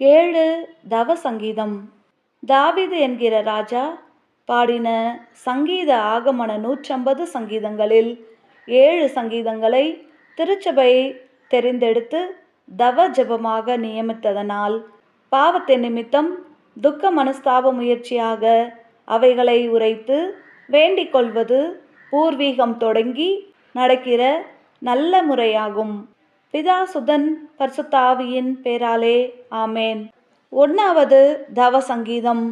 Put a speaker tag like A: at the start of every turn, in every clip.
A: ஏழு தவ சங்கீதம் தாவிது என்கிற ராஜா பாடின சங்கீத ஆகமன நூற்றம்பது சங்கீதங்களில் ஏழு சங்கீதங்களை திருச்சபை தெரிந்தெடுத்து தவ ஜெபமாக நியமித்ததனால் பாவத்தின் நிமித்தம் துக்க மனஸ்தாப முயற்சியாக அவைகளை உரைத்து வேண்டிக் கொள்வது பூர்வீகம் தொடங்கி நடக்கிற நல்ல முறையாகும். பிதா சுதன் பர்சுத்தாவியின் பேராலே ஆமேன். ஒன்றாவது தவ சங்கீதம்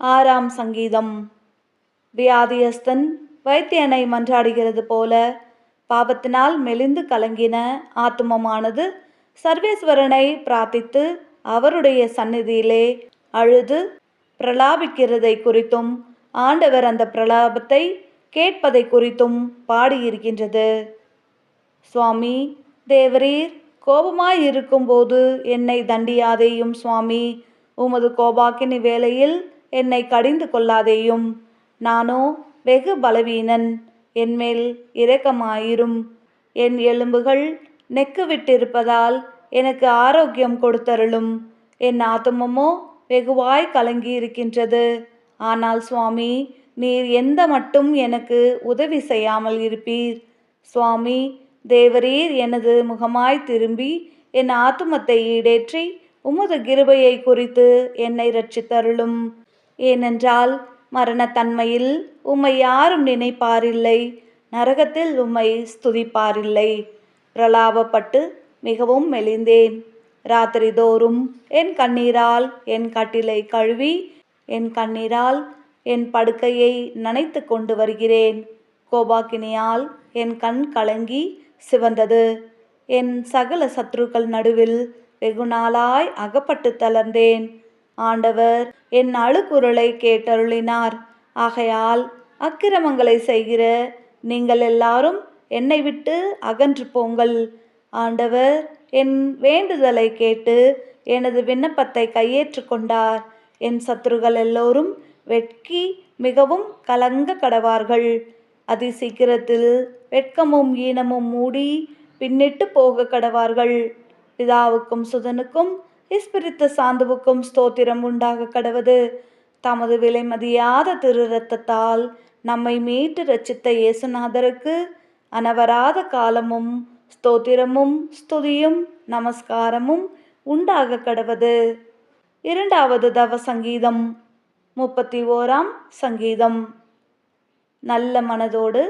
A: ஆறாம் சங்கீதம். வியாதியஸ்தன் வைத்தியனை மன்றாடுகிறது போல பாபத்தினால் மெலிந்து கலங்கின ஆத்துமமானது சர்வேஸ்வரனை பிரார்த்தித்து அவருடைய சந்நிதியிலே அழுது பிரலாபிக்கிறதை குறித்தும் ஆண்டவர் அந்த பிரலாபத்தை கேட்பதை குறித்தும் பாடியிருக்கின்றது. சுவாமி தேவரீர் கோபமாய் இருக்கும்போது என்னை தண்டியாதேயும் சுவாமி. உமது கோபாக்கினி வேளையில் என்னை கடிந்து கொள்ளாதேயும். நானோ வெகு பலவீனன் என்மேல் இரக்கமாயிரும். என் எலும்புகள் நெக்கு விட்டிருப்பதால் எனக்கு ஆரோக்கியம் கொடுத்தருளும். என் ஆத்துமமோ வெகுவாய் கலங்கி இருக்கின்றது ஆனால் சுவாமி நீர் எந்த மட்டும் எனக்கு உதவி செய்யாமல் இருப்பீர். சுவாமி தேவரீர் எனது முகமாய் திரும்பி என் ஆத்துமத்தை ஈடேற்றி உமது கிருபையை குறித்து என்னை ரட்சித்தருளும் ஏனென்றால் மரணத்தன்மையில் உம்மை யாரும் நினைப்பாரில்லை நரகத்தில் உம்மை ஸ்துதிப்பாரில்லை. பிரலாபப்பட்டு மிகவும் மெலிந்தேன். ராத்திரி தோறும் என் கண்ணீரால் என் கட்டிலை கழுவி என் கண்ணீரால் என் படுக்கையை நனைத்து கொண்டு வருகிறேன். கோபாக்கினியால் என் கண் கலங்கி சிவந்தது. என் சகல சத்ருக்கள் நடுவில் வெகு நாளாய் அகப்பட்டு தளர்ந்தேன். ஆண்டவர் என் அழுக்குரலை கேட்டருளினார். ஆகையால் அக்கிரமங்களை செய்கிற நீங்கள் எல்லாரும் என்னை விட்டு அகன்று போங்கள். ஆண்டவர் என் வேண்டுதலை கேட்டு எனது விண்ணப்பத்தை கையேற்று கொண்டார். என் சத்துருகள் எல்லோரும் வெட்கி மிகவும் கலங்க கடவார்கள். அதி சீக்கிரத்தில் வெட்கமும் ஈனமும் மூடி பின்னிட்டு போக கடவார்கள். பிதாவுக்கும் சுதனுக்கும் இஸ்பிரித்த சாந்துவுக்கும் ஸ்தோத்திரம் உண்டாக கடவது. தமது விலைமதியாத திரு ரத்தத்தால் நம்மை மீட்டு ரச்சித்த இயேசுநாதருக்கு அனவராத காலமும் ஸ்தோத்திரமும் ஸ்துதியும் நமஸ்காரமும் உண்டாக கடவது. இரண்டாவது தவ சங்கீதம் முப்பத்தி ஓராம் சங்கீதம். நல்ல மனதோடு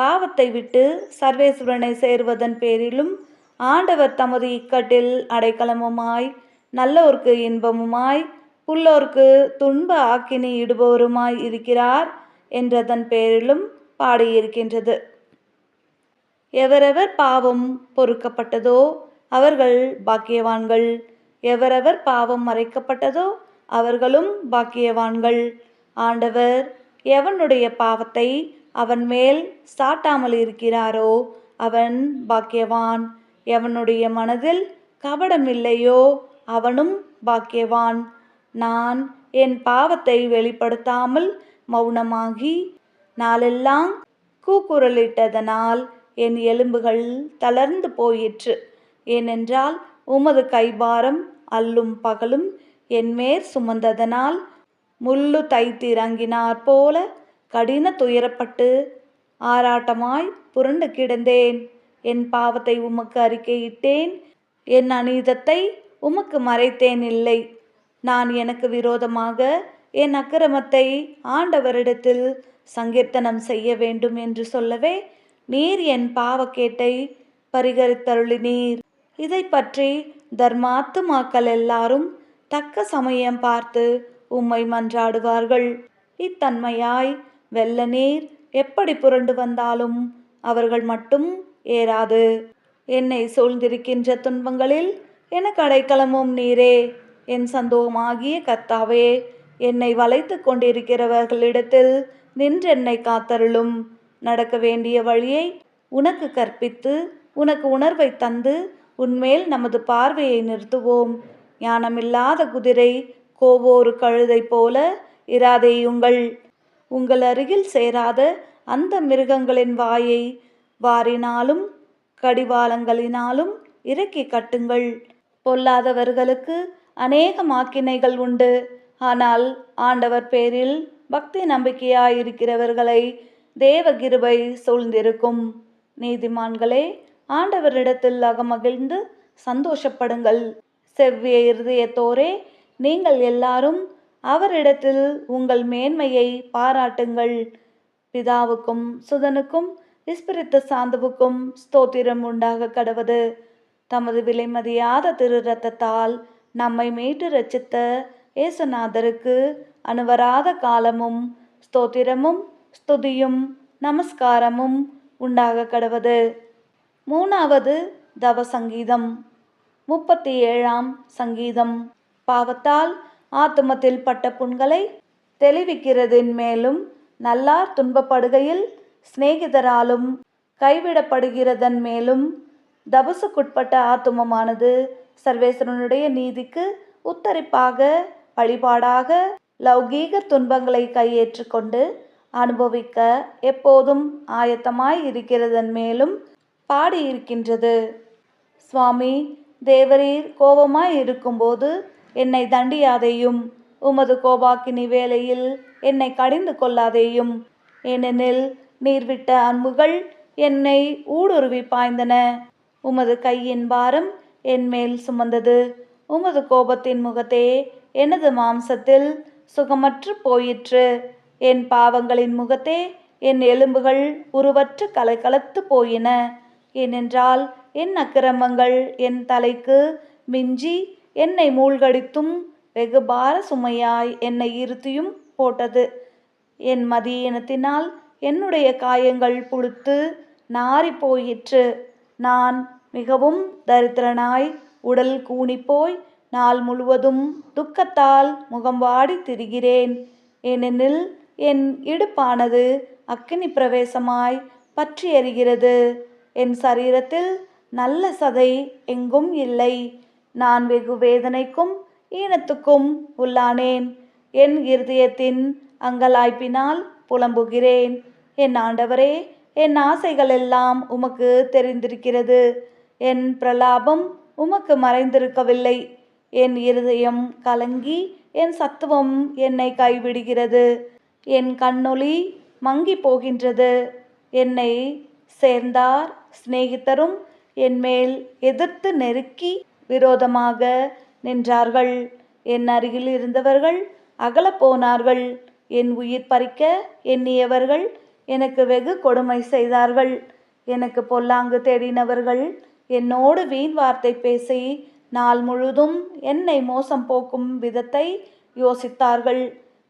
A: பாவத்தை விட்டு சர்வேஸ்வரனை சேருவதன் பேரிலும் ஆண்டவர் தமது இக்கட்டில் அடைக்கலமுமாய் நல்லோர்க்கு இன்பமுமாய் புல்லோர்க்கு துன்ப ஆக்கினி இடுபவருமாய் இருக்கிறார் என்றதன் பேரிலும் பாடியிருக்கின்றது. எவரெவர் பாவம் பொறுக்கப்பட்டதோ அவர்கள் பாக்கியவான்கள். எவரெவர் பாவம் மறைக்கப்பட்டதோ அவர்களும் பாக்கியவான்கள். ஆண்டவர் எவனுடைய பாவத்தை அவன் மேல் சாட்டாமல் இருக்கிறாரோ? அவன் பாக்கியவான். எவனுடைய மனதில் கபடமில்லையோ அவனும் பாக்கியவான். நான் என் பாவத்தை வெளிப்படுத்தாமல் மௌனமாகி நாளெல்லாம் கூக்குரலிட்டதனால் என் எலும்புகள் தளர்ந்து போயிற்று. ஏனென்றால் உமது கைபாரம் அல்லும் பகலும் என்மேற் சுமந்ததனால் முள்ளு தைத்திறங்கினார் போல கடின துயரப்பட்டு ஆராட்டமாய் புரண்டு கிடந்தேன். என் பாவத்தை உமக்கு அறிக்கையிட்டேன் என் அநீதத்தை உமக்கு மறைத்தேன் இல்லை. நான் எனக்கு விரோதமாக என் அக்கிரமத்தை ஆண்டவரிடத்தில் சங்கீர்த்தனம் செய்ய வேண்டும் என்று சொல்லவே நீர் என் பாவக்கேட்டை பரிகரித்தருளினீர். இதை பற்றி தர்மாத்துமாக்கள் எல்லாரும் தக்க சமயம் பார்த்து உம்மை மன்றாடுவார்கள். இத்தன்மையாய் வெள்ள நீர் எப்படி புரண்டு வந்தாலும் அவர்கள் மட்டும் ஏறாது. என்னை சூழ்ந்திருக்கின்ற துன்பங்களில் எனக்கு அடைக்கலமும் நீரே. என் சந்தோகமாகிய கத்தாவே என்னை வளைத்து கொண்டிருக்கிறவர்களிடத்தில் நின்றென்னை காத்தருளும். நடக்க வேண்டிய வழியை உனக்கு கற்பித்து உனக்கு உணர்வை தந்து உன்மேல் நமது பார்வையை நிறுத்துவோம். ஞானமில்லாத குதிரை கோவோரு கழுதை போல இராதேயுங்கள் உங்கள் அருகில் சேராத அந்த மிருகங்களின் வாயை வாரினாலும் கடிவாளங்களினாலும் இறக்கி கட்டுங்கள். பொல்லாதவர்களுக்கு அநேக மாக்கினைகள் உண்டு. ஆனால் ஆண்டவர் பேரில் பக்தி நம்பிக்கையாயிருக்கிறவர்களை தேவகிருபை சூழ்ந்திருக்கும். நீதிமான்களே ஆண்டவரிடத்தில் அகமகிழ்ந்து சந்தோஷப்படுங்கள். செவ்விய இருதயத்தோரே நீங்கள் எல்லாரும் அவரிடத்தில் உங்கள் மேன்மையை பாராட்டுங்கள். பிதாவுக்கும் சுதனுக்கும் விஸ்பிரித்த சாந்துவுக்கும் ஸ்தோத்திரம் உண்டாக கடவது தமது விலைமதியாத திரு ரத்தத்தால் நம்மை மீட்டு ரச்சித்த ஏசுநாதருக்கு அணுவராத காலமும் ஸ்தோத்திரமும் ஸ்துதியும் நமஸ்காரமும் உண்டாக கடவது மூணாவது தவ சங்கீதம் முப்பத்தி ஏழாம் சங்கீதம். பாவத்தால் ஆத்துமத்தில் பட்ட புண்களை தெளிவிக்கிறதின் மேலும் நல்லார் துன்பப்படுகையில் சிநேகிதராலும் கைவிடப்படுகிறதன் மேலும் தபசுக்குட்பட்ட ஆத்துமமானது சர்வேஸ்வரனுடைய நீதிக்கு உத்தரிப்பாக வழிபாடாக லௌகீக துன்பங்களை கையேற்றுக்கொண்டு அனுபவிக்க எப்போதும் ஆயத்தமாய் இருக்கிறதன் மேலும் பாடியிருக்கின்றது. சுவாமி தேவரீர் கோபமாய் இருக்கும்போது என்னை தண்டியாதேயும் உமது கோபாக்கினி வேலையில் என்னை கடிந்து கொள்ளாதேயும். ஏனெனில் நீர்விட்ட அன்புகள் என்னை ஊடுருவி பாய்ந்தன. உமது கையின் பாரம் என் மேல் சுமந்தது. உமது கோபத்தின் முகத்தே எனது மாம்சத்தில் சுகமற்று போயிற்று. என் பாவங்களின் முகத்தே என் எலும்புகள் உருவற்று கலைக்கலத்து போயின. ஏனென்றால் என் அக்கிரமங்கள் என் தலைக்கு மிஞ்சி என்னை மூழ்கடித்தும் வெகு பார சுமையாய் என்னை இருத்தியும் போட்டது. என் மதியினத்தினால் என்னுடைய காயங்கள் புழுத்து நாறி போயிற்று. நான் மிகவும் தரித்திரனாய் உடல் கூனிப்போய் நாள் முழுவதும் துக்கத்தால் முகம் வாடி திரிகிறேன். ஏனெனில் என் இடுப்பானது அக்கினி பிரவேசமாய் பற்றி எறிகிறது என் சரீரத்தில் நல்ல சதை எங்கும் இல்லை. நான் வெகு வேதனைக்கும் ஈனத்துக்கும் உள்ளானேன். என் இருதயத்தின் அங்கலாய்ப்பினால் புலம்புகிறேன். என் ஆண்டவரே என் ஆசைகள் எல்லாம் உமக்கு தெரிந்திருக்கிறது. என் பிரலாபம் உமக்கு மறைந்திருக்கவில்லை. என் இருதயம் கலங்கி என் சத்துவம் என்னை கைவிடுகிறது. என் கண்ணொளி மங்கி போகின்றது என்னை சேர்ந்தார் சிநேகித்தரும் என்மேல் எதிர்த்து நெருக்கி விரோதமாக நின்றார்கள். என் அருகில் இருந்தவர்கள் அகலப்போனார்கள் என் உயிர் பறிக்க எண்ணியவர்கள் எனக்கு வெகு கொடுமை செய்தார்கள். எனக்கு பொல்லாங்கு தேடினவர்கள் என்னோடு வீண் வார்த்தை பேசி நாள் முழுதும் என்னை மோசம் போக்கும் விதத்தை யோசித்தார்கள்.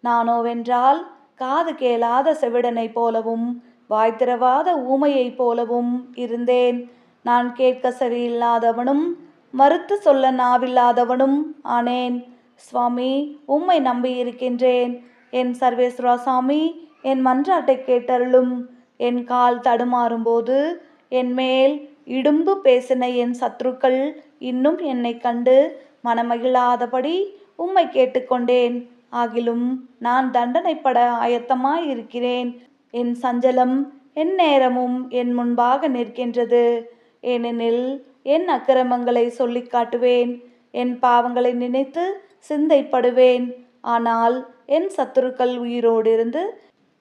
A: நானோவென்றால் காது கேளாத செவிடனைப் போலவும் வாய்த்திரவாத ஊமையைப் போலவும் இருந்தேன். நான் கேட்க சரியில்லாதவனும் மறுத்து சொல்ல நாவில்லாதவனும் ஆனேன். சுவாமி உம்மை நம்பியிருக்கின்றேன் என் சர்வேஸ்வரா சாமி என் மன்றாட்டை கேட்டருளும். என் கால் தடுமாறும்போது என் மேல் இடும்பு பேசின என் சத்ருக்கள் இன்னும் என்னை கண்டு மனமகிழாதபடி உம்மை கேட்டுக்கொண்டேன். ஆகிலும் நான் தண்டனைப்பட ஆயத்தமாயிருக்கிறேன். என் சஞ்சலம் என் நேரமும் என் முன்பாக நிற்கின்றது. ஏனெனில் என் அக்கிரமங்களை சொல்லி காட்டுவேன். என் பாவங்களை நினைத்து சிந்தைப்படுவேன். ஆனால் என் சத்துருக்கள் உயிரோடு இருந்து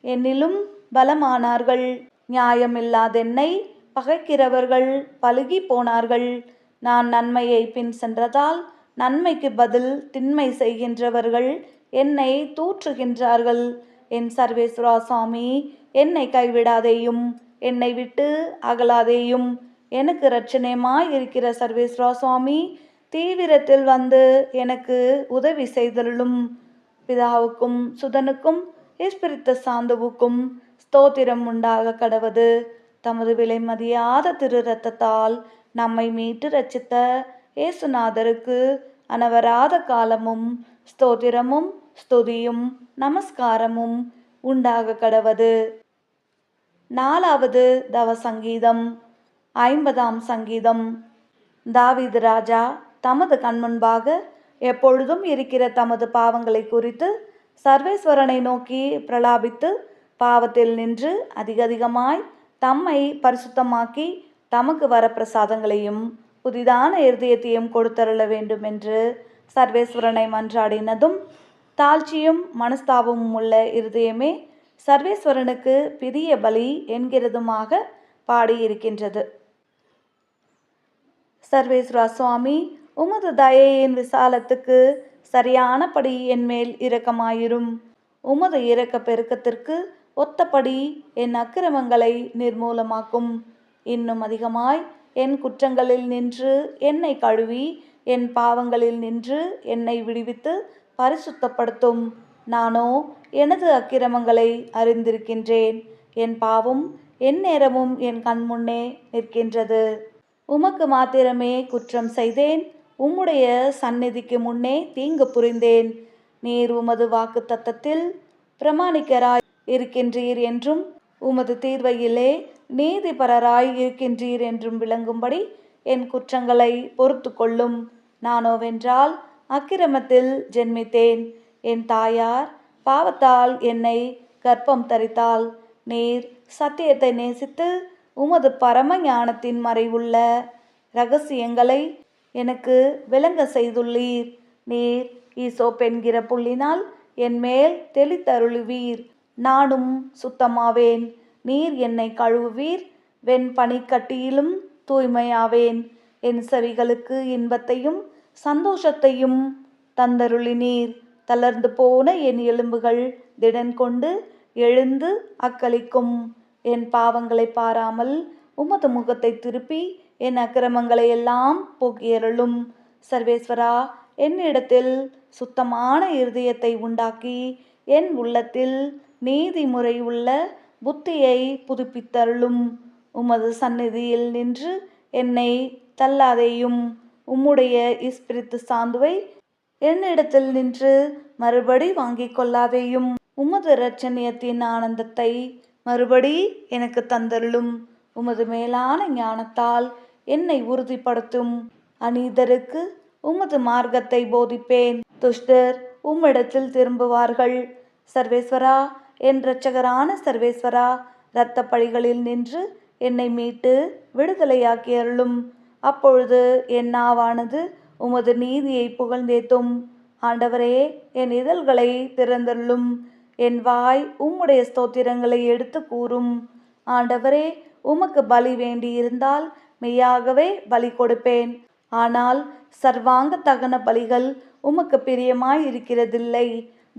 A: என்னிலும் பலமானார்கள். நியாயமில்லாதென்னை பகைக்கிறவர்கள் பழுகி போனார்கள். நான் நன்மையை பின் சென்றதால் நன்மைக்கு பதில் திண்மை செய்கின்றவர்கள் என்னை தூற்றுகின்றார்கள். என் சர்வேஸ்வரா சாமி என்னை கைவிடாதேயும் என்னை விட்டு அகலாதேயும் எனக்கு ரட்சணயமாய் இருக்கிற சர்வேஸ்வரா சுவாமி தீவிரத்தில் வந்து எனக்கு உதவி செய்தலும் பிதாவுக்கும் சுதனுக்கும் இஸ்பிரித்த சாந்துவுக்கும் ஸ்தோத்திரம் உண்டாக கடவது. தமது விலை மதியாத திரு ரத்தத்தால் நம்மை மீட்டு ரச்சித்த இயேசுநாதருக்கு அனவராத காலமும் ஸ்தோத்திரமும் ஸ்துதியும் நமஸ்காரமும் உண்டாக கடவது. நாலாவது தவ சங்கீதம் ஐம்பதாம் சங்கீதம். தாவீது ராஜா தமது கண்முன்பாக எப்பொழுதும் இருக்கிற தமது பாவங்களை குறித்து சர்வேஸ்வரனை நோக்கி பிரலாபித்து பாவத்தில் நின்று அதிகதிகமாய் தம்மை பரிசுத்தமாக்கி தமக்கு வர பிரசாதங்களையும் புதிதான இருதயத்தையும் கொடுத்தருள வேண்டும் என்று சர்வேஸ்வரனை மன்றாடினதும் தாழ்ச்சியும் மனஸ்தாபமும் உள்ள இருதயமே சர்வேஸ்வரனுக்கு பிரிய பலி என்கிறதுமாக பாடியிருக்கின்றது. சர்வேஸ்வரா சுவாமி உமது தயையின் விசாலத்துக்கு சரியானபடி என் மேல் இரக்கமாயிரும். உமது இரக்க பெருக்கத்திற்கு ஒத்தபடி என் அக்கிரமங்களை நிர்மூலமாக்கும். இன்னும் அதிகமாய் என் குற்றங்களில் நின்று என்னை கழுவி என் பாவங்களில் நின்று என்னை விடுவித்து பரிசுத்தப்படுத்தும். நானோ எனது அக்கிரமங்களை அறிந்திருக்கின்றேன். என் பாவம் என் நேரமும் என் கண்முன்னே நிற்கின்றது. உமக்கு மாத்திரமே குற்றம் செய்தேன். உம்முடைய சந்நிதிக்கு முன்னே தீங்கு புரிந்தேன். நீர் உமது வாக்கு தத்தத்தில் பிரமாணிக்கராய் இருக்கின்றீர் என்றும் உமது தீர்வையிலே நீதிபரராய் இருக்கின்றீர் என்றும் விளங்கும்படி என் குற்றங்களை பொறுத்து கொள்ளும் நானோவென்றால் அக்கிரமத்தில் ஜென்மித்தேன். என் தாயார் பாவத்தால் என்னை கர்ப்பம் தரித்தாள். நீர் சத்தியத்தை நேசித்து உமது பரம ஞானத்தின் மறைவுள்ள ரகசியங்களை எனக்கு விளங்க செய்துள்ளீர். நீர் ஈசோப் என்கிற புள்ளினால் என் மேல் தெளித்தருளுவீர். நானும் சுத்தமாவேன். நீர் என்னை கழுவுவீர். வெண் பனிக்கட்டியிலும் தூய்மையாவேன். என் செவிகளுக்கு இன்பத்தையும் சந்தோஷத்தையும் தந்தருளினீர். தளர்ந்து போன என் எலும்புகள் திடன் கொண்டு எழுந்து அக்களிக்கும். என் பாவங்களை பாராமல் உமது முகத்தை திருப்பி என் அக்கிரமங்களை எல்லாம் போக்கியருளும். சர்வேஸ்வரா என்னிடத்தில் சுத்தமான இருதயத்தை உண்டாக்கி என் உள்ளத்தில் நீதிமுறை உள்ள புத்தியை புதுப்பித்தருளும். உமது சந்நிதியில் நின்று என்னை தள்ளாதேயும். உம்முடைய இஸ்பிரித்து சாந்துவை என்னிடத்தில் நின்று மறுபடி வாங்கிக் கொள்ளாதேயும். உமது இரட்சணியத்தின் ஆனந்தத்தை மறுபடி எனக்கு தந்தருளும் உமது மேலான ஞானத்தால் என்னை உறுதிப்படுத்தும். அநீதருக்கு உமது மார்க்கத்தை போதிப்பேன். துஷ்டர் உம்மிடத்தில் திரும்புவார்கள். சர்வேஸ்வரா என் இரட்சகரான சர்வேஸ்வரா இரத்த பழிகளில் நின்று என்னை மீட்டு விடுதலையாக்கி அருளும். அப்பொழுது என் நாவானது உமது நீதியை புகழ்ந்தேத்தும். ஆண்டவரே என் இதழ்களை திறந்தருளும். என் வாய் உம்முடைய ஸ்தோத்திரங்களை எடுத்து கூறும். ஆண்டவரே உமக்கு பலி வேண்டியிருந்தால் மெய்யாகவே பலி கொடுப்பேன். ஆனால் சர்வாங்க தகன பலிகள் உமக்கு பிரியமாய் இருக்கிறதில்லை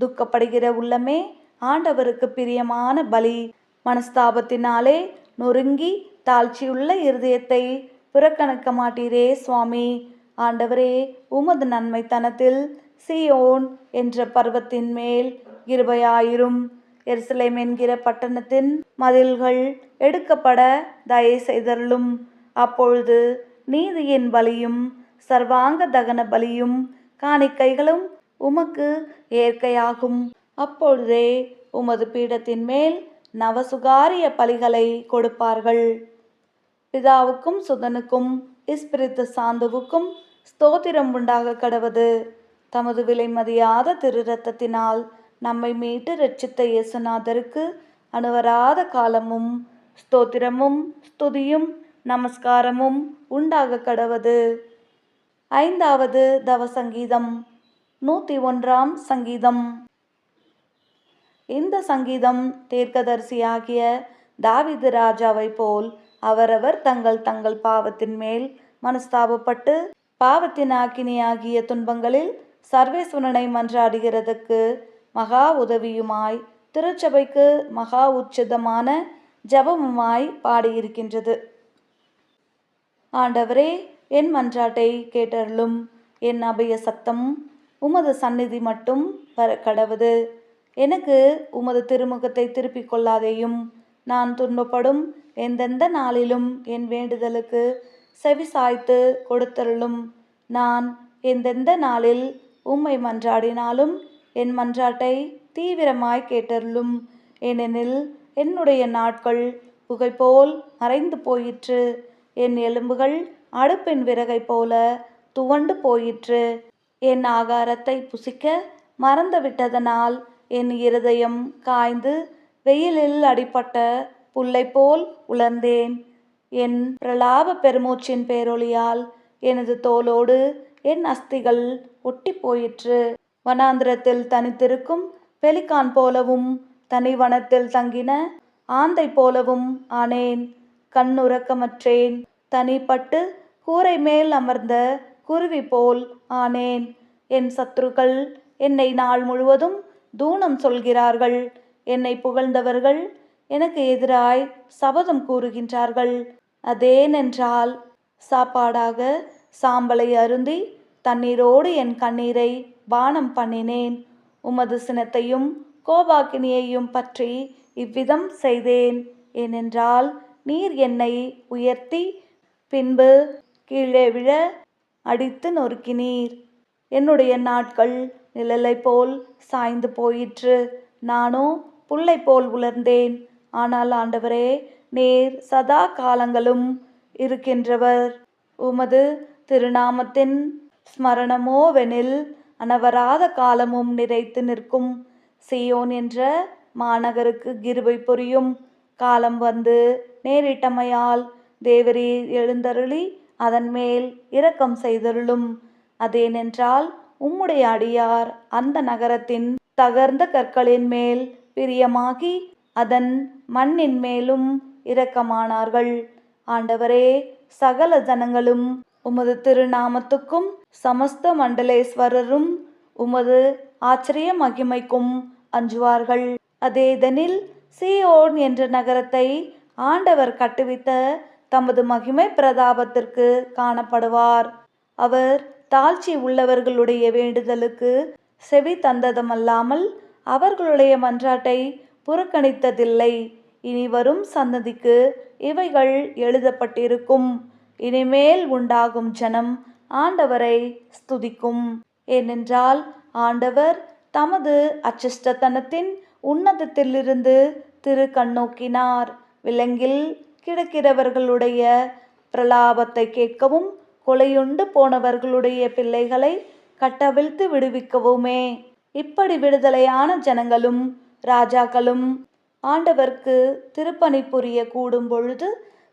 A: துக்கப்படுகிற உள்ளமே ஆண்டவருக்கு பிரியமான பலி. மனஸ்தாபத்தினாலே நொறுங்கி தாழ்ச்சியுள்ள இருதயத்தை புறக்கணக்க மாட்டீரே சுவாமி. ஆண்டவரே உமது நன்மைத்தனத்தில் சியோன் என்ற பர்வத்தின் மேல் இருபையாயிரும் எருசலேம் என்கிற பட்டணத்தின் மதில்கள் எடுக்கப்பட தயை செய்தருளும். அப்பொழுது நீதியின் பலியும் சர்வாங்க தகன பலியும் காணிக்கைகளும் உமக்கு ஏற்கையாகும். அப்பொழுதே உமது பீடத்தின் மேல் நவசுகாரிய பலிகளை கொடுப்பார்கள். பிதாவுக்கும் சுதனுக்கும் இஸ்பிரித்து சாந்துவுக்கும் ஸ்தோத்திரம் உண்டாக கடவது. தமது விலைமதியாத திரு ரத்தத்தினால் நம்மை மீட்டு ரட்சித்த இயேசுநாதருக்கு அணுவராத காலமும் ஸ்தோத்திரமும் ஸ்துதியும் நமஸ்காரமும் உண்டாக கடவது. ஐந்தாவது தவ சங்கீதம் நூற்றி ஒன்றாம் சங்கீதம். இந்த சங்கீதம் தீர்க்கதரிசியாகிய தாவிது ராஜாவை போல் அவரவர் தங்கள் தங்கள் பாவத்தின் மேல் மனஸ்தாபப்பட்டு பாவத்தின் ஆக்கினியாகிய துன்பங்களில் சர்வேஸ்வரனை மன்றாடுகிறதுக்கு மகா உதவியுமாய் திருச்சபைக்கு மகா உச்சிதமான ஜபமுமாய் பாடியிருக்கின்றது. ஆண்டவரே என் மன்றாட்டை கேட்டருளும். என் அபய சத்தம் உமது சந்நிதி மட்டும் வர கடவுது. எனக்கு உமது திருமுகத்தை திருப்பிக் கொள்ளாதேயும். நான் துன்பப்படும் எந்தெந்த நாளிலும் என் வேண்டுதலுக்கு செவி சாய்த்து கொடுத்தருளும். நான் எந்தெந்த நாளில் உம்மை மன்றாடினாலும் என் மன்றாட்டை தீவிரமாய் கேட்டருளும். ஏனெனில் என்னுடைய நாட்கள் புகைப்போல் மறைந்து போயிற்று. என் எலும்புகள் அடுப்பின் விறகை போல துவண்டு போயிற்று. என் ஆகாரத்தை புசிக்க மறந்துவிட்டதனால் என் இருதயம் காய்ந்து வெயிலில் அடிபட்ட புல்லை போல் உலர்ந்தேன். என் பிரலாப பெருமூச்சின் பேரொளியால் எனது தோலோடு என் அஸ்திகள் ஒட்டி போயிற்று. வனாந்திரத்தில் தனித்திருக்கும் பெலிகான் போலவும் தனி வனத்தில் தங்கின ஆந்தை போலவும் ஆனேன். கண்ணுறக்கமற்றேன் தனிப்பட்டு கூரை மேல் அமர்ந்த குருவி போல் ஆனேன். என் சத்துருக்கள் என்னை நாள் முழுவதும் தூணம் சொல்கிறார்கள். என்னை புகழ்ந்தவர்கள் எனக்கு எதிராய் சபதம் கூறுகின்றார்கள். அதேனென்றால் சாப்பாடாக சாம்பலை அருந்தி தண்ணீரோடு என் கண்ணீரை பானம் பண்ணினேன். உமது சினத்தையும் கோபாக்கினியையும் பற்றி இவ்விதம் செய்தேன். ஏனென்றால் நீர் என்னை உயர்த்தி பின்பு கீழே விழ அடித்து நொறுக்கினீர். என்னுடைய நாட்கள் நிழலை போல் சாய்ந்து போயிற்று. நானோ புல்லை போல் உலர்ந்தேன். ஆனால் ஆண்டவரே நேர் சதா காலங்களும் இருக்கின்றவர். உமது திருநாமத்தின் ஸ்மரணமோவெனில் அனவராத காலமும் நிறைத்து நிற்கும். சியோன் என்ற மாநகருக்கு கிருபை புரியும். காலம் வந்து நேரிட்டமையால் தேவரீர் எழுந்தருளி அதன் மேல் இரக்கம் செய்தருளும். அதேனென்றால் உம்முடைய அடியார் அந்த நகரத்தின் தகர்ந்த கற்களின் மேல் பிரியமாகி அதன் மண்ணின் மேலும் இரக்கமானார்கள். ஆண்டவரே சகல ஜனங்களும் உமது திருநாமத்துக்கும் சமஸ்த மண்டலேஸ்வரரும் உமது ஆச்சரிய மகிமைக்கும் அஞ்சுவார்கள். அதேதனில் சீயோன் என்ற நகரத்தை ஆண்டவர் கட்டுவித்த தமது மகிமை பிரதாபத்திற்கு காணப்படுவார். அவர் தாழ்ச்சி உள்ளவர்களுடைய வேண்டுதலுக்கு செவி தந்ததமல்லாமல் அவர்களுடைய மன்றாட்டை புறக்கணித்ததில்லை. இனி வரும் சந்ததிக்கு இவைகள் எழுதப்பட்டிருக்கும். இனிமேல் உண்டாகும் ஜனம் ஆண்டவரை ஸ்துதிக்கும். ஏனென்றால் ஆண்டவர் தமது அச்சிஷ்டத்தனத்தின் உன்னதத்திலிருந்து திரு கண்ணோக்கினார் விலங்கில் கிடக்கிறவர்களுடைய பிரலாபத்தை கேட்கவும் கொலையுண்டு போனவர்களுடைய பிள்ளைகளை கட்டவிழ்த்து விடுவிக்கவுமே. இப்படி விடுதலையான ஜனங்களும் ராஜாக்களும் ஆண்டவர்க்கு திருப்பணி புரிய கூடும் பொழுது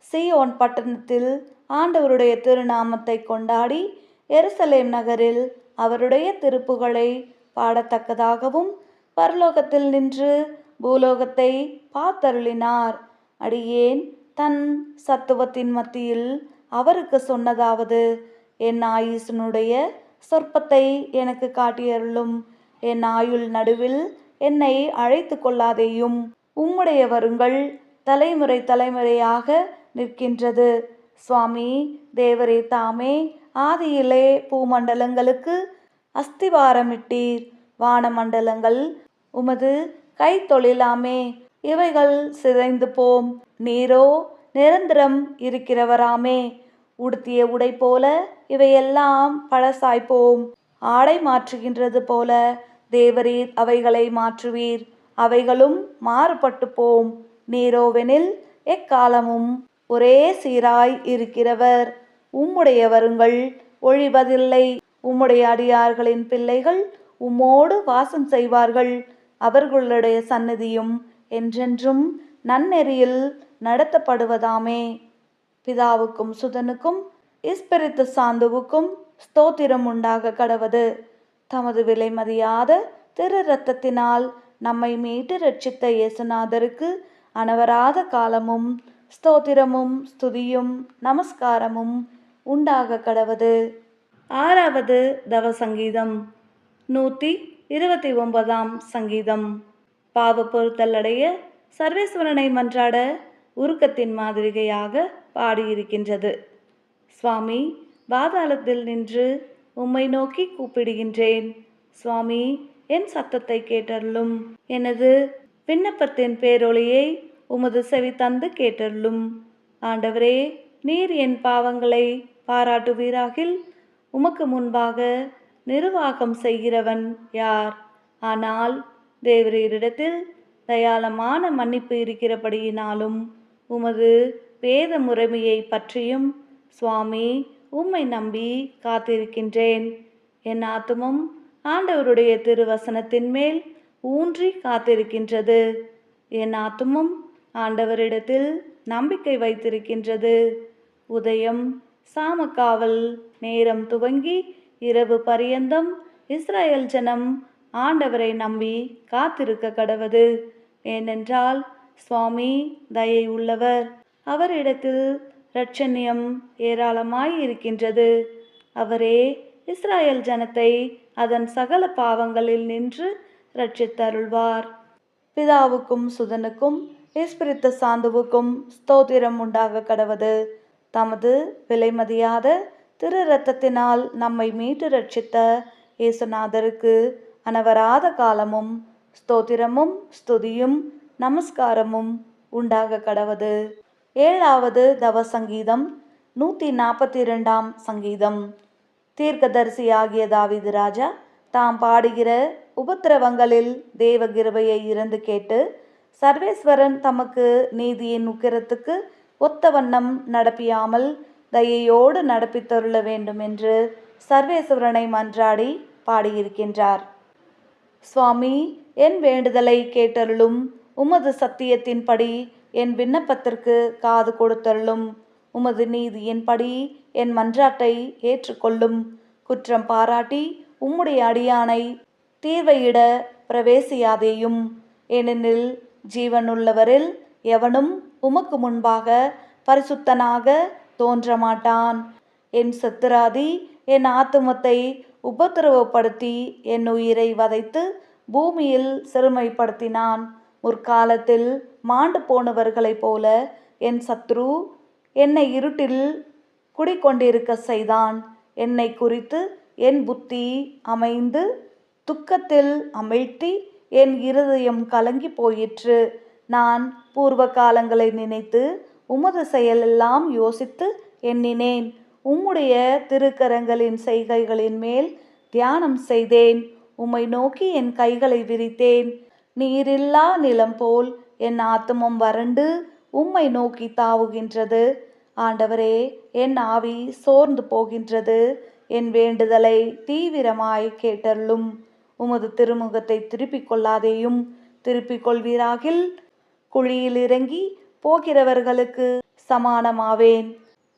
A: சீயோன் பட்டணத்தில் ஆண்டவருடைய திருநாமத்தை கொண்டாடி எருசலேம் நகரில் அவருடைய திருப்புகளை பாடத்தக்கதாகவும் பரலோகத்தில் நின்று பூலோகத்தை பார்த்தருளினார். அடியேன் தன் சத்துவத்தின் மத்தியில் அவருக்கு சொன்னதாவது என் ஆயுசனுடைய சொற்பத்தை எனக்கு காட்டியருளும். என் ஆயுள் நடுவில் என்னை அழைத்து கொள்ளாதேயும். உம்முடைய வருங்கள் தலைமுறை தலைமுறையாக நிற்கின்றது. சுவாமி தேவரே தாமே ஆதியிலே பூமண்டலங்களுக்கு அஸ்திவாரமிட்டீர். வானமண்டலங்கள் உமது கைத்தொழிலாமே இவைகள் சிதைந்து போம் நீரோ நிரந்தரம் இருக்கிறவராமே உடுத்திய உடை போல இவையெல்லாம் பழசாய்ப்போம். ஆடை மாற்றுகின்றது போல தேவரீர் அவைகளை மாற்றுவீர். அவைகளும் மாறுபட்டு போம் நீரோவெனில் எக்காலமும் ஒரே சீராய் இருக்கிறவர். உம்முடைய வருங்கள் ஒழிவதில்லை. உம்முடைய அடியார்களின் பிள்ளைகள் உம்மோடு வாசம் செய்வார்கள். அவர்களுடைய சந்நிதியும் என்றென்றும் நன்னெறியில் நடத்தப்படுவதாமே. பிதாவுக்கும் சுதனுக்கும் இஸ்பிரித்து சாந்துவுக்கும் ஸ்தோத்திரம் உண்டாக கடவது. தமது விலை மதியாத திரு ரத்தத்தினால் நம்மை மீட்டு ரட்சித்த இயேசுநாதருக்கு அனவராத காலமும் ஸ்தோத்திரமும் ஸ்துதியும் நமஸ்காரமும் உண்டாக கடவது. ஆறாவது தவ சங்கீதம் நூற்றி இருபத்தி ஒன்பதாம் சங்கீதம். பாவ பொருத்தலடைய சர்வேஸ்வரனை மன்றாட உருக்கத்தின் மாதிரிகையாக பாடியிருக்கின்றது. சுவாமி பாதாளத்தில் நின்று உம்மை நோக்கி கூப்பிடுகின்றேன். சுவாமி என் சத்தத்தை கேட்டருளும். எனது விண்ணப்பத்தின் பேரொளியை உமது செவி தந்து கேட்டருளும். ஆண்டவரே நீர் என் பாவங்களை பாராட்டுவீராகில். உமக்கு முன்பாக நிர்வாகம் செய்கிறவன் யார்? ஆனால் தேவரீரிடத்தில் தயாளமான மன்னிப்பு இருக்கிறபடியினாலும் உமது வேத முறைமையை பற்றியும் சுவாமி உம்மை நம்பி காத்திருக்கின்றேன். என் ஆத்துமும் ஆண்டவருடைய திருவசனத்தின் மேல் ஊன்றி காத்திருக்கின்றது. என் ஆத்துமும் ஆண்டவரிடத்தில் நம்பிக்கை வைத்திருக்கின்றது. உதயம் சாமக்காவல் நேரம் துவங்கி இரவு பரியந்தம் இஸ்ரேல் ஜனம் ஆண்டவரை நம்பி காத்திருக்க கடவது. ஏனென்றால் சுவாமி தயை உள்ளவர். அவரிடத்தில் இரட்சண்யம் ஏராளமாய் இருக்கின்றது. அவரே இஸ்ராயல் ஜனத்தை அதன் சகல பாவங்களில் நின்று ரட்சித்தருள்வார் பிதாவுக்கும் சுதனுக்கும் எஸ்பிரித்த சாந்துவுக்கும் ஸ்தோத்திரம் உண்டாக கடவது. தமது விலைமதியாத திரு ரத்தத்தினால் நம்மை மீட்டு ரட்சித்த இயேசுநாதருக்கு அனவராத காலமும் ஸ்தோத்திரமும் ஸ்துதியும் நமஸ்காரமும் உண்டாக கடவது. ஏழாவது தவ சங்கீதம் நூற்றி நாற்பத்தி இரண்டாம் சங்கீதம். தீர்க்கதரிசியாகிய தாவிது ராஜா தாம் பாடுகிற உபத்திரவங்களில் தேவ கிருபையை இருந்து கேட்டு சர்வேஸ்வரன் தமக்கு நீதியின் உக்கிரத்துக்கு ஒத்த வண்ணம் நடப்பியாமல் தயையோடு நடப்பித்தருள வேண்டும் என்று சர்வேஸ்வரனை மன்றாடி பாடியிருக்கின்றார். சுவாமி என் வேண்டுதலை கேட்டருளும் உமது சத்தியத்தின்படி என் விண்ணப்பத்திற்கு காது கொடுத்தருளும் உமது நீதியின்படி என் மன்றாட்டை ஏற்றுக்கொள்ளும். குற்றம் பாராட்டி உம்முடைய அடியானை தீர்வையிட பிரவேசியாதேயும். ஏனெனில் ஜீவனுள்ளவரில் எவனும் உமக்கு முன்பாக பரிசுத்தனாக தோன்றமாட்டான். என் சத்துராதி என் ஆத்துமத்தை உபத்திரவப்படுத்தி என் உயிரை வதைத்து பூமியில் சிறுமைப்படுத்தினான் முற்காலத்தில் மாண்டு போனவர்களைப் போல என் சத்ரு என்னை இருட்டில் குடிக்கொண்டிருக்க செய்தான். என்னை குறித்து என் புத்தி அமைந்து துக்கத்தில் அமிழ்த்தி என் இருதயம் கலங்கி போயிற்று. நான் பூர்வ காலங்களை நினைத்து உமது செயலெல்லாம் யோசித்து எண்ணினேன். உம்முடைய திருக்கரங்களின் செய்கைகளின் மேல் தியானம் செய்தேன். உம்மை நோக்கி என் கைகளை விரித்தேன். நீரில்லா நிலம் போல் என் ஆத்துமம் வறண்டு உம்மை நோக்கி தாவுகின்றது. ஆண்டவரே என் ஆவி சோர்ந்து போகின்றது. என் வேண்டுதலை தீவிரமாய் கேட்டருளும். உமது திருமுகத்தை திருப்பிக் கொள்ளாதேயும். திருப்பிக் கொள்வீராகில் குழியில் இறங்கி போகிறவர்களுக்கு சமானமாவேன்.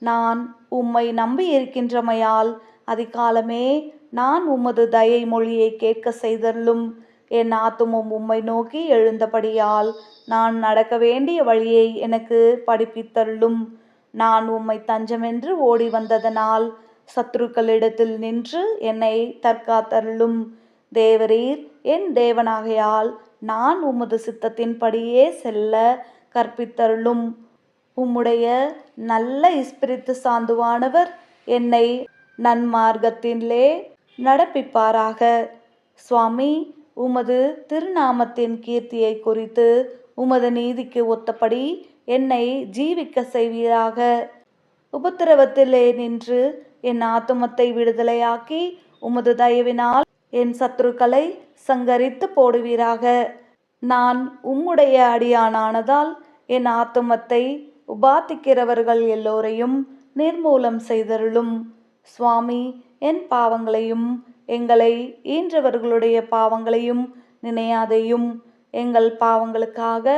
A: நான் உம்மை நம்பி இருக்கின்றமையால் அதிகாலமே நான் உமது தயை மொழியை கேட்க செய்தருளும். என் ஆத்துமும் உம்மை நோக்கி எழுந்தபடியால் நான் நடக்க வேண்டிய வழியை எனக்கு படிப்பித்தருளும். நான் உம்மை தஞ்சமென்று ஓடி வந்ததனால் சத்துருக்களிடத்தில் நின்று என்னை தற்காத்தருளும். தேவரீர் என் தேவனாகையால் நான் உமது சித்தத்தின்படியே செல்ல கற்பித்தருளும். உம்முடைய நல்ல இஸ்பிரித்து சாந்துவானவர் என்னை நன்மார்க்கத்திலே நடப்பிப்பாராக. சுவாமி உமது திருநாமத்தின் கீர்த்தியை குறித்து உமது நீதிக்கு ஒத்தபடி என்னை ஜீவிக்க செய்வீராக. உபத்திரவத்திலே நின்று என் ஆத்துமத்தை விடுதலையாக்கி உமது தயவினால் என் சத்துருக்களை சங்கரித்து போடுவீராக. நான் உம்முடைய அடியானானதால் என் ஆத்துமத்தை உபாத்திக்கிறவர்கள் எல்லோரையும் நிர்மூலம் செய்தருளும். சுவாமி என் பாவங்களையும் எங்களை ஈன்றவர்களுடைய பாவங்களையும் நினையாதையும் எங்கள் பாவங்களுக்காக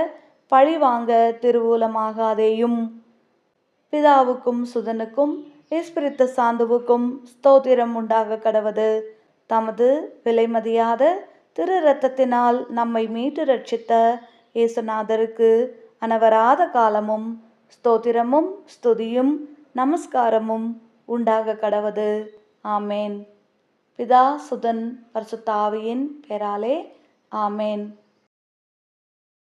A: பழிவாங்க திருவூலமாகாதேயும். பிதாவுக்கும் சுதனுக்கும் இஸ்பிரித்த சாந்துவுக்கும் ஸ்தோத்திரம் உண்டாக கடவது. தமது விலைமதியாத திரு ரத்தத்தினால் நம்மை மீட்டு ரட்சித்த இயேசுநாதருக்கு அனவராத காலமும் ஸ்தோத்திரமும் ஸ்துதியும் நமஸ்காரமும் உண்டாக கடவது. ஆமேன். பிதா சுதன் பரிசுத்தாவியின் பெயராலே ஆமேன்.